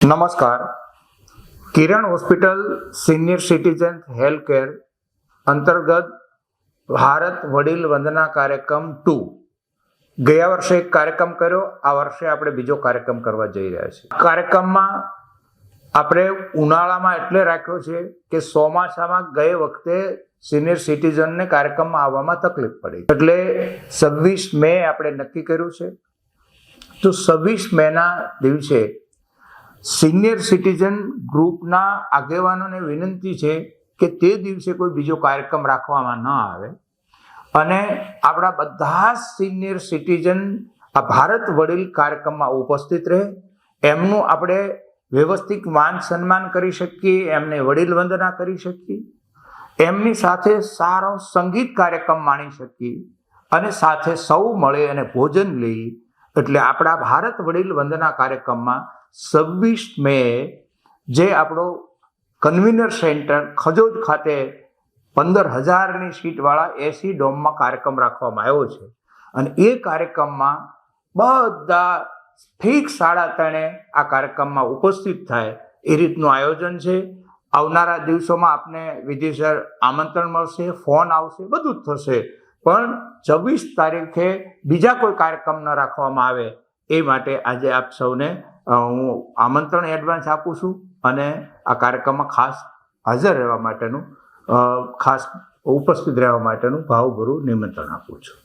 નમસ્કાર. Kiran hospital senior citizen health care અંતર્ગત ભારત વડીલ વંદના કાર્યક્રમ ટુ. ગયા વર્ષે એક કાર્યક્રમ કર્યો, આ વર્ષે આપણે બીજો કાર્યક્રમ કરવા જઈ રહ્યા છીએ. કાર્યક્રમમાં આપણે ઉનાળામાં એટલે રાખ્યો છે કે ચોમાસામાં ગયે વખતે સિનિયર સિટીઝનને કાર્યક્રમમાં આવવામાં તકલીફ પડી. એટલે છવ્વીસ મે આપણે નક્કી કર્યું છે. તો છવ્વીસ મેના દિવસે સિનિયર સિટીઝન ગ્રુપના આગેવાનોને વિનંતી છે કે તે દિવસે કોઈ બીજો કાર્યક્રમ રાખવામાં ન આવે. અને આપણા બધા સિનિયર સિટીઝન આ ભારત વડીલ કાર્યક્રમમાં ઉપસ્થિત રહે. એમનું આપણે વ્યવસ્થિત માન સન્માન કરી શકીએ, એમને વડીલ વંદના કરી શકીએ. એમની સાથે સારો સંગીત કાર્યક્રમ માણી શકીએ અને સાથે સૌ મળે અને ભોજન લઈ એટલે આપણા ભારત વડીલ વંદના કાર્યક્રમમાં છવ્વીસ મે જે આપણો કન્વીનર સેન્ટર ખજોદ ખાતે પંદર હજારની સીટવાળા એસી ડોમમાં કાર્યક્રમ રાખવામાં આવ્યો છે. અને એ કાર્યક્રમમાં બધા ઠીક સાડા ત્રણે આ કાર્યક્રમમાં ઉપસ્થિત થાય એ રીતનું આયોજન છે. આવનારા દિવસોમાં આપને વિધિસર આમંત્રણ મળશે, ફોન આવશે, બધું જ થશે. પણ છવ્વીસ તારીખે બીજા કોઈ કાર્યક્રમ ન રાખવામાં આવે એ માટે આજે આપ સૌને હું આમંત્રણ એડવાન્સ આપું છું અને આ કાર્યક્રમમાં ખાસ હાજર રહેવા માટેનું ખાસ ઉપસ્થિત રહેવા માટેનું ભાવભરું નિમંત્રણ આપું છું.